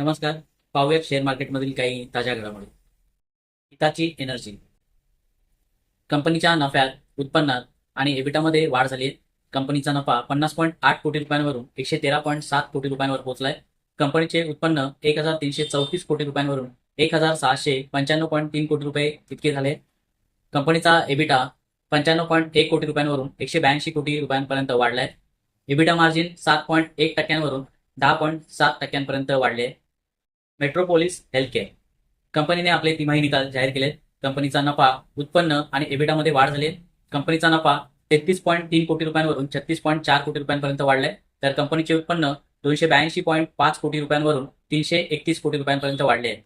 नमस्कार. पाहूयात शेअर मार्केटमधील काही ताज्या घडामोडी. हिताची एनर्जी कंपनीच्या नफ्यात उत्पन्नात आणि एबिटामध्ये वाढ झाली आहे. कंपनीचा नफा पन्नास पॉईंट आठ कोटी रुपयांवरून एकशे तेरा पॉईंट सात कोटी रुपयांवर पोहोचलाय. कंपनीचे उत्पन्न एक हजार तीनशे चौतीस कोटी रुपयांवरून एक हजार सहाशे पंच्याण्णव पॉईंट तीन कोटी रुपये इतके झाले. कंपनीचा एबिटा पंच्याण्णव पॉईंट एक कोटी रुपयांवरून एकशे ब्याऐंशी कोटी रुपयांपर्यंत वाढलाय. एबिटा मार्जिन सात पॉईंट एक टक्क्यांवरून दहा पॉईंट सात टक्क्यांपर्यंत वाढले मेट्रोपोलिस हेल्थ केअर कंपनीने आपले तिमाही निकाल जाहीर केले कंपनीचा नफा उत्पन्न आणि एबिटामध्ये वाढ झाली कंपनीचा नफा तेहतीस पॉईंट तीन कोटी रुपयांवरून छत्तीस पॉईंट चार कोटी रुपयांपर्यंत वाढलाय. तर कंपनीचे उत्पन्न दोनशे ब्याऐंशी पॉईंट पाच कोटी रुपयांवरून तीनशे एकतीस कोटी रुपयांपर्यंत वाढले आहे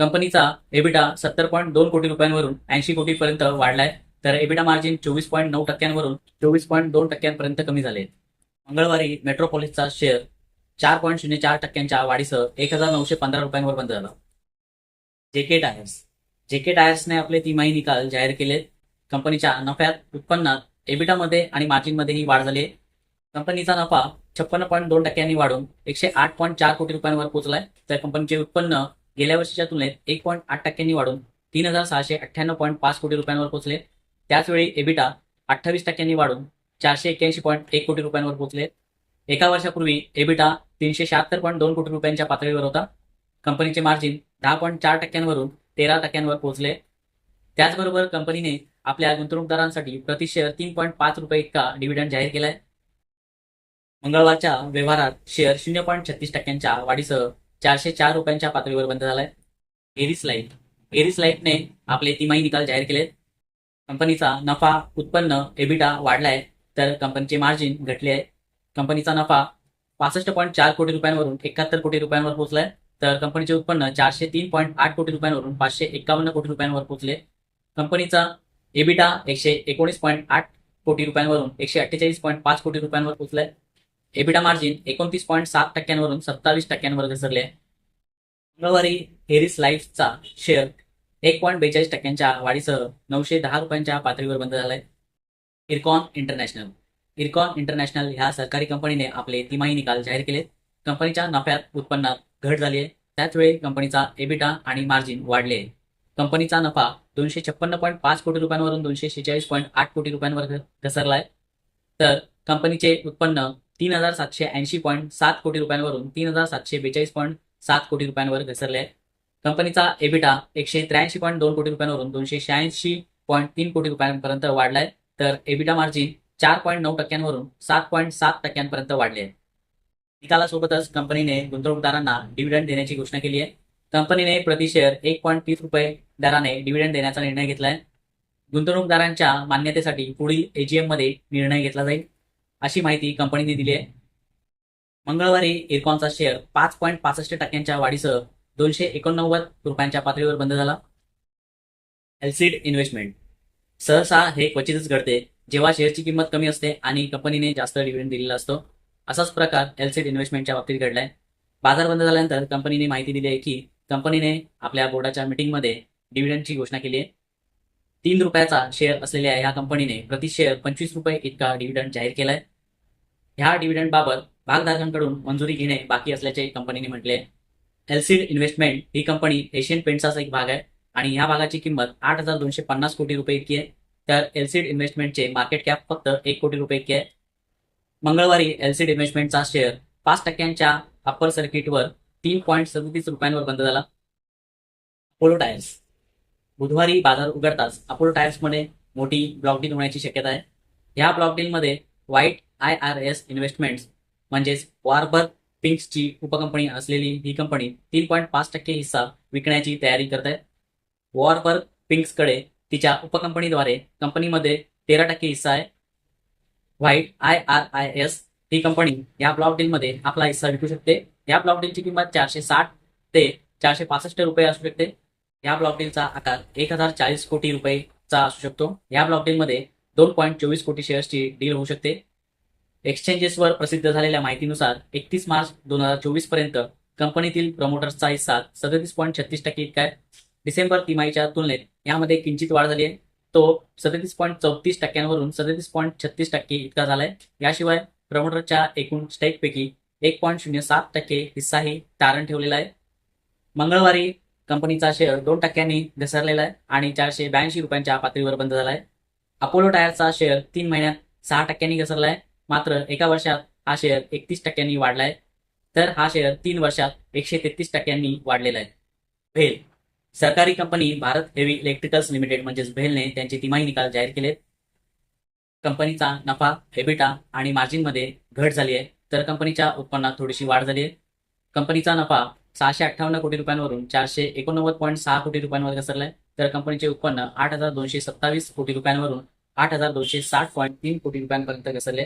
कंपनीचा एबिटा सत्तर पॉईंट दोन कोटी रुपयांवरून ऐंशी कोटीपर्यंत वाढलाय. तर एबिटा मार्जिन चोवीस पॉईंट नऊ टक्क्यांवरून चोवीस पॉईंट दोन टक्क्यांपर्यंत कमी झाले मंगळवारी मेट्रोपोलिसचा शेअर चार पॉईंट शून्य चार टक्क्यांच्या वाढीसह एक हजार नऊशे पंधरा रुपयांवर बंद झाला. JK tyres. जेके टायर्सने आपले तिमाही निकाल जाहीर केले कंपनीच्या नफ्यात उत्पन्नात एबिटामध्ये आणि मार्जिनमध्येही वाढ झाली आहे. कंपनीचा नफा छप्पन्न पॉईंट दोन टक्क्यांनी वाढून एकशे आठ पॉईंट चार कोटी रुपयांवर पोहोचलाय. तर कंपनीचे उत्पन्न गेल्या वर्षीच्या तुलनेत एक पॉईंट आठ टक्क्यांनी वाढून तीन हजार सहाशे अठ्ठ्याण्णव पॉईंट पाच कोटी रुपयांवर पोहोचले. त्याचवेळी एबिटा अठ्ठावीस टक्क्यांनी वाढून चारशे एक्क्याऐंशी पॉईंट एक कोटी रुपयांवर पोहोचले. एका वर्षापूर्वी एबिटा तीनशे शहात्तर पॉईंट दोन कोटी रुपयांच्या पातळीवर होता. कंपनीचे मार्जिन दहा पॉईंट चार टक्क्यांवरून तेरा टक्क्यांवर पोहोचले. त्याचबरोबर कंपनीने आपल्या गुंतवणूकदारांसाठी प्रतिशेअर तीन पॉईंट पाच रुपये इतका डिव्हिडंड जाहीर केलाय. मंगळवारच्या व्यवहारात शेअर शून्य पॉईंट छत्तीस टक्क्यांच्या वाढीसह चारशे चार रुपयांच्या पातळीवर बंद झालाय. एरिस लाइट एरिस लाईटने आपले तिमाही निकाल जाहीर केले कंपनीचा नफा उत्पन्न एबिटा वाढलाय तर कंपनीचे मार्जिन घटले आहे. कंपनीचा नफा पासष्ट पॉईंट चार कोटी रुपयांवरून एकाहत्तर कोटी रुपयांवर पोहोचलाय. तर कंपनीचे उत्पन्न चारशे तीन पॉईंट आठ कोटी रुपयांवरून पाचशे एकावन्न कोटी रुपयांवर पोहोचले. कंपनीचा एबिटा एकशे एकोणीस पॉईंट आठ कोटी रुपयांवरून एकशे अठ्ठेचाळीस पॉईंट पाच कोटी रुपयांवर पोहोचलाय. एबिटा मार्जिन एकोणतीस पॉईंट सात टक्क्यांवरून सत्तावीस टक्क्यांवर घसरले. मंगळवारी हेरिस लाईफचा शेअर एक पॉईंट बेचाळीस टक्क्यांच्या वाढीसह नऊशे दहा रुपयांच्या पातळीवर बंद झालाय. इरकॉन इंटरनॅशनल. इरकॉन इंटरनॅशनल ह्या सरकारी कंपनीने आपले तिमाही निकाल जाहीर केले कंपनीच्या नफ्यात उत्पन्नात घट झाली आहे. त्याचवेळी कंपनीचा एबिटा आणि मार्जिन वाढले आहे. कंपनीचा नफा दोनशे छप्पन्न पॉईंट पाच कोटी रुपयांवरून दोनशे शेहेचाळीस पॉईंट आठ कोटी रुपयांवर घसरला आहे तर कंपनीचे उत्पन्न तीन हजार सातशे ऐंशी पॉईंट सात कोटी रुपयांवरून तीन हजार सातशे बेचाळीस पॉईंट सात कोटी रुपयांवर घसरले आहे. कंपनीचा एबिटा एकशे त्र्याऐंशी पॉईंट दोन कोटी रुपयांवरून दोनशे शहाऐंशी पॉईंट तीन कोटी रुपयांपर्यंत वाढलाय. तर एबिटा मार्जिन चार पॉईंट नऊ टक्क्यांवरून सात पॉईंट सात टक्क्यांपर्यंत वाढले आहे. निकालासोबतच कंपनीने गुंतवणूकदारांना डिव्हिडंड देण्याची घोषणा केली आहे. कंपनीने प्रति शेअर एक पॉईंट तीस रुपये दराने डिव्हिडंड देण्याचा निर्णय घेतलाय. गुंतवणूकदारांच्या मान्यतेसाठी पुढील एजीएममध्ये निर्णय घेतला जाईल अशी माहिती कंपनीने दिली आहे. मंगळवारी इरकॉनचा शेअर पाच पॉईंट पासष्ट टक्क्यांच्या वाढीसह दोनशे एकोणनव्वद रुपयांच्या पातळीवर बंद झाला. एलसीड इन्व्हेस्टमेंट सहसा हे क्वचितच घडते. जेव्हा शेअरची किंमत कमी असते आणि कंपनीने जास्त डिव्हिडंड दिलेला असतो असाच प्रकार एलसेट इन्व्हेस्टमेंटच्या बाबतीत घडलाय. बाजार बंद झाल्यानंतर कंपनीने माहिती दिली आहे की कंपनीने आपल्या बोर्डाच्या मिटिंगमध्ये डिव्हिडंडची घोषणा केली आहे. तीन रुपयाचा शेअर असलेल्या या कंपनीने प्रति शेअर पंचवीस रुपये इतका डिव्हिडंड जाहीर केलाय. ह्या डिव्हिडंडबाबत भागधारकांकडून मंजुरी घेणे बाकी असल्याचे कंपनीने म्हटले एलसीड इन्व्हेस्टमेंट ही कंपनी एशियन पेंट्सचा एक भाग आहे आणि ह्या भागाची किंमत आठ हजार दोनशे पन्नास कोटी रुपये इतकी आहे. तर एलसीड इन्व्हेस्टमेंटचे मार्केट कॅप फक्त एक कोटी रुपये इतके आहे. मंगळवारी एलसीड इन्व्हेस्टमेंटचा शेअर पाच टक्क्यांच्या अप्पर सर्किटवर तीन पॉईंट सदतीस रुपयांवर बंद झाला. अपोलो टायर्स बुधवारी बाजार उघडताच अपोलो टायर्समध्ये मोठी ब्लॉक होण्याची शक्यता आहे. ह्या block white I R S investments म्हणजेच वारबर्ग पिंक्सची उपकंपनी असलेली ही कंपनी तीन पॉईंट पाच टक्के हिस्सा विकण्याची तयारी करत आहे. वॉरबर्ग पिंक्सकडे तिच्या उपकंपनीद्वारे कंपनीमध्ये तेरा टक्के हिस्सा आहे. White I R I S he company या ब्लॉक डीलमध्ये आपला हिस्सा विकू शकते. या ब्लॉक डीलची किंमत चारशे साठ ते चारशे पासष्ट रुपये असू शकते. या ब्लॉक डीलचा आकार एक हजार चाळीस कोटी रुपयेचा असू शकतो. या ब्लॉक डीलमध्ये दोन पॉईंट चोवीस कोटी शेअर्सची डील होऊ शकते. एक्सचेंजेसवर प्रसिद्ध झालेल्या माहितीनुसार एकतीस मार्च दोन हजार चोवीसपर्यंत कंपनीतील प्रमोटर्सचा हिस्सा सदतीस पॉईंट छत्तीस टक्के इतका आहे. डिसेंबर तिमाहीच्या तुलनेत यामध्ये किंचित वाढ झाली आहे. तो सदतीस पॉईंट चौतीस टक्क्यांवरून सदतीस पॉईंट छत्तीस टक्के इतका झालाय. याशिवाय प्रमोटरच्या एकूण स्टेकपैकी एक पॉईंट शून्य सात टक्के हिस्साही तारण ठेवलेला आहे. मंगळवारी कंपनीचा शेअर दोन टक्क्यांनी घसरलेला आहे आणि चारशे ब्याऐंशी रुपयांच्या पातळीवर बंद झाला आहे. अपोलो टायरचा शेअर तीन महिन्यात सहा टक्क्यांनी घसरला आहे मात्र एका वर्षात हा शेअर एकतीस टक्क्यांनी वाढला आहे तर हा शेअर तीन वर्षात एकशे तेहतीस टक्क्यांनी वाढलेला आहे. भेल. सरकारी company Bharat heavy electricals limited म्हणजेच भेलने त्यांचे तिमाही निकाल जाहीर केलेत. कंपनीचा नफा एबिटा आणि मार्जिनमध्ये घट झाली आहे. तर कंपनीच्या उत्पन्नात थोडीशी वाढ झाली आहे. कंपनीचा नफा सहाशे अठ्ठावन्न कोटी रुपयांवरून चारशे एकोणनव्वद पॉईंट सहा कोटी रुपयांवर घसरलाय. तर कंपनीचे उत्पन्न आठ हजार दोनशे सत्तावीस कोटी रुपयांवरून आठ हजार दोनशे साठ पॉईंट तीन कोटी रुपयांपर्यंत घसरले.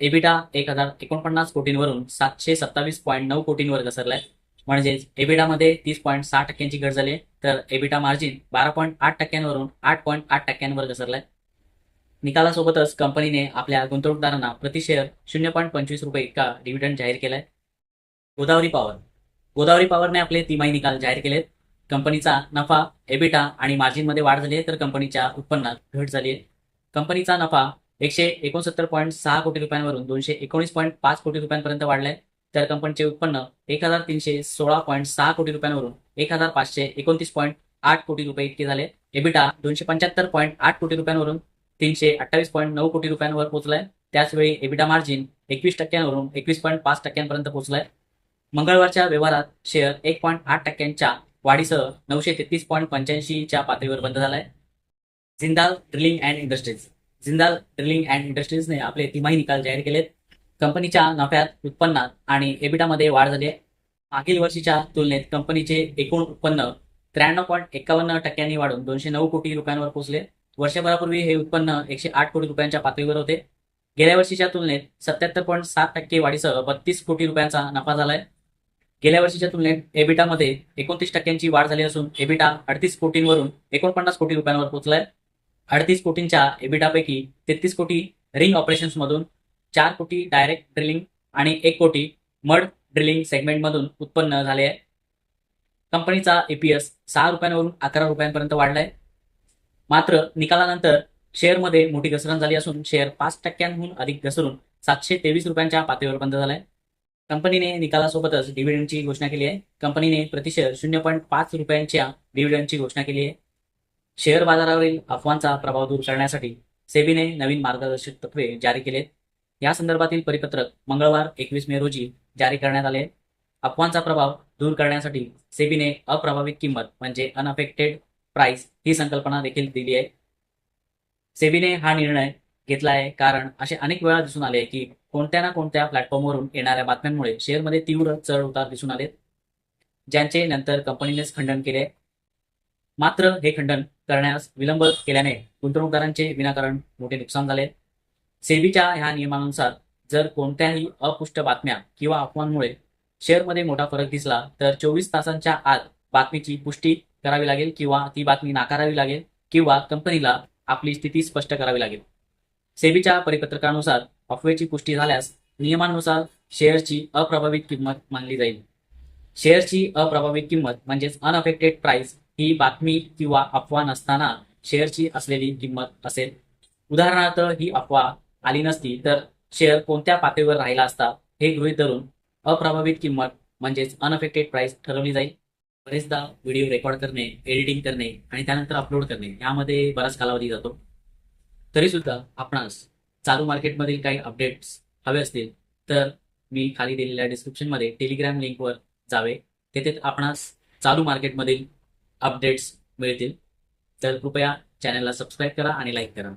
एबिटा एक हजार एकोणपन्नास कोटींवरून सातशे सत्तावीस पॉईंट नऊ कोटींवर घसरलाय. म्हणजेच एबिटामध्ये तीस पॉईंट सहा टक्क्यांची घट झाली तर एबिटा मार्जिन बारा पॉईंट आठ टक्क्यांवरून आठ पॉईंट आठ टक्क्यांवर घसरलाय. निकालासोबतच कंपनीने आपल्या गुंतवणूकदारांना प्रति शेअर शून्य पॉईंट पंचवीस रुपये इतका डिव्हिडंड जाहीर केलाय. गोदावरी पॉवर गोदावरी पॉवरने आपले तिमाही निकाल जाहीर केलेत. कंपनीचा नफा एबिटा आणि मार्जिनमध्ये वाढ झाली आहे तर कंपनीच्या उत्पन्नात घट झाली आहे. कंपनीचा नफा एकशे एकोणसत्तर पॉईंट सहा कोटी रुपयांवरून दोनशे एकोणीस पॉईंट पाच कोटी रुपयांपर्यंत वाढलाय. तर कंपनीचे उत्पन्न एक हजार तीनशे सोळा पॉईंट सहा कोटी रुपयांवरून एक हजार पाचशे एकोणतीस पॉईंट आठ कोटी रुपये इतके झाले. एबिटा दोनशे पंच्याहत्तर पॉईंट आठ कोटी रुपयांवरून तीनशे अठ्ठावीस पॉईंट नऊ कोटी रुपयांवर पोहोचलाय. त्याचवेळी एबिटा मार्जिन एकवीस टक्क्यांवरून एकवीस पॉईंट पाच टक्क्यांपर्यंत पोहोचलाय. मंगळवारच्या व्यवहारात शेअर एक पॉईंट आठ टक्क्यांच्या वाढीसह नऊशे तेहतीस पॉईंट पंच्याऐंशीच्या पातळीवर बंद झालाय. Jindal drilling and industries Jindal drilling and इंडस्ट्रीजने आपले तिमाही निकाल जाहीर केलेत. कंपनीच्या नफ्यात उत्पन्नात आणि एबिटामध्ये वाढ झाली आहे. मागील वर्षीच्या तुलनेत कंपनीचे एकूण उत्पन्न त्र्याण्णव पॉईंट एकावन्न टक्क्यांनी वाढून दोनशे नऊ कोटी रुपयांवर पोहोचले. वर्षभरापूर्वी हे उत्पन्न एकशे आठ कोटी रुपयांच्या पातळीवर होते. गेल्या वर्षीच्या तुलनेत सत्याहत्तर पॉईंट सात टक्के वाढीसह बत्तीस कोटी रुपयांचा नफा झालाय. गेल्या वर्षीच्या तुलनेत एबिटामध्ये एकोणतीस टक्क्यांची वाढ झाली असून एबिटा अडतीस कोटींवरून एकोणपन्नास कोटी रुपयांवर पोहोचलाय. अडतीस कोटींच्या एबिटापैकी तेहतीस कोटी रिंग ऑपरेशन्समधून चार कोटी डायरेक्ट ड्रिलिंग आणि एक कोटी मड ड्रिलिंग सेगमेंटमधून उत्पन्न झाले आहे. कंपनीचा एपीएस सहा रुपयांवरून अकरा रुपयांपर्यंत वाढलाय. मात्र निकालानंतर शेअरमध्ये मोठी घसरण झाली असून शेअर पाच टक्क्यांहून अधिक घसरून सातशे तेवीस रुपयांच्या पातळीवर बंद झालाय. कंपनीने निकालासोबतच डिव्हिडंडची घोषणा केली आहे. कंपनीने प्रतिशेअर शून्य पॉईंट पाच रुपयांच्या डिव्हिडंडची घोषणा केली आहे. शेअर बाजारावरील अफवांचा प्रभाव दूर करण्यासाठी सेबीने नवीन मार्गदर्शक तत्वे जारी केलेत. या संदर्भातील परिपत्रक मंगळवार एकवीस मे रोजी जारी करण्यात आले. अफवांचा प्रभाव दूर करण्यासाठी सेबीने अप्रभावित किंमत म्हणजे अनअफेक्टेड प्राइस ही संकल्पना देखील दिली आहे. सेबीने हा निर्णय घेतला आहे कारण असे अनेक वेळा दिसून आले की कोणत्या ना कोणत्या प्लॅटफॉर्मवरून येणाऱ्या बातम्यांमुळे शेअरमध्ये तीव्र चढ उतार दिसून आले. ज्यांचे नंतर कंपनीनेच खंडन केले. मात्र हे खंडन करण्यास विलंब केल्याने गुंतवणूकदारांचे विनाकारण मोठे नुकसान झाले. सेबीच्या ह्या नियमानुसार जर कोणत्याही अपुष्ट बातम्या किंवा अफवांमुळे शेअरमध्ये मोठा फरक दिसला तर चोवीस तासांच्या आत बातमीची पुष्टी करावी लागेल किंवा ती बातमी नाकारावी लागेल किंवा कंपनीला आपली स्थिती स्पष्ट करावी लागेल. सेबीच्या परिपत्रकानुसार अफवेची पुष्टी झाल्यास नियमानुसार शेअरची अप्रभावित किंमत मानली जाईल. शेअरची अप्रभावित किंमत म्हणजेच अनअफेक्टेड प्राइस ही बातमी किंवा अफवा नसताना शेअरची असलेली किंमत असेल. उदाहरणार्थ ही अफवा आली नसती तर शेअर कोणत्या पातळीवर राहिला असता हे गृहीत धरून अप्रभावित किंमत म्हणजेच अनअफेक्टेड प्राइस ठरवली जाईल. बरेचदा व्हिडिओ रेकॉर्ड करणे एडिटिंग करणे आणि त्यानंतर अपलोड करणे यामध्ये बराच कालावधी जातो. तरी सुद्धा आपणास चालू मार्केटमधील काही अपडेट्स हवे असतील तर मी खाली दिलेल्या डिस्क्रिप्शनमध्ये टेलिग्राम लिंकवर जावे. तेथे आपणास चालू मार्केटमधील अपडेट्स मिळतील. तर कृपया चॅनलला सबस्क्राईब करा आणि लाईक करा.